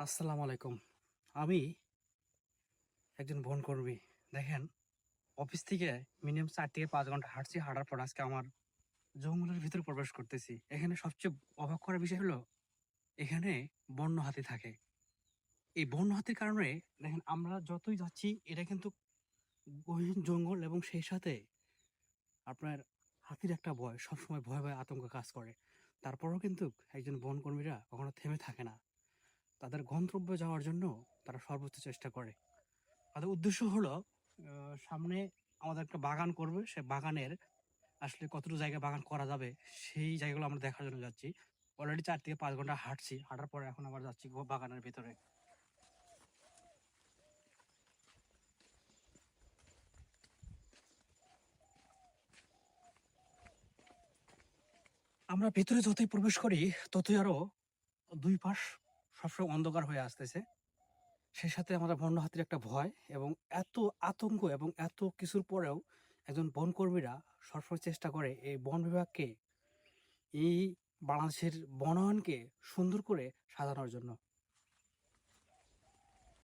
আসসালামু আলাইকুম। আমি একজন বনকর্মী দেখেন, অফিস থেকে মিনিমাম চার থেকে পাঁচ ঘণ্টা হাঁটছি, হাঁটার পর আজকে আমার জঙ্গলের ভিতরে প্রবেশ করতেছি। এখানে সবচেয়ে অবাক করার বিষয় হলো, এখানে বন্য হাতি থাকে। এই বন্য হাতির কারণে, দেখেন, আমরা যতই যাচ্ছি, এটা কিন্তু গহীন জঙ্গল এবং সেই সাথে আপনার হাতির একটা ভয়, সবসময় ভয় ভয়, আতঙ্ক কাজ করে। তারপরেও কিন্তু একজন বনকর্মীরা কখনো থেমে থাকে না। তাদের গন্তব্যে যাওয়ার জন্য তারা সর্বোচ্চ চেষ্টা করে। তাদের উদ্দেশ্য হলো সামনে আমাদের একটা বাগান করবে। সে বাগানের আসলে কতটুকু জায়গায় বাগান করা যাবে সেই জায়গাগুলো আমরা দেখার জন্য যাচ্ছি। অলরেডি চার থেকে পাঁচ ঘণ্টা হাঁটছি। হাঁটার পরে এখন আবার যাচ্ছি বাগানের ভিতরে। আমরা ভেতরে যতই প্রবেশ করি, ততই আরও দুই পাশ সবসময় অন্ধকার হয়ে আসতেছে। সেই সাথে আমাদের বন্য হাতির একটা ভয় এবং এত আতঙ্ক এবং এত কিছুর পরেও একজন বনকর্মীরা সবসময় চেষ্টা করে এই বন বিভাগকে, এই বাংলাদেশের বনায়নকে সুন্দর করে সাজানোর জন্য।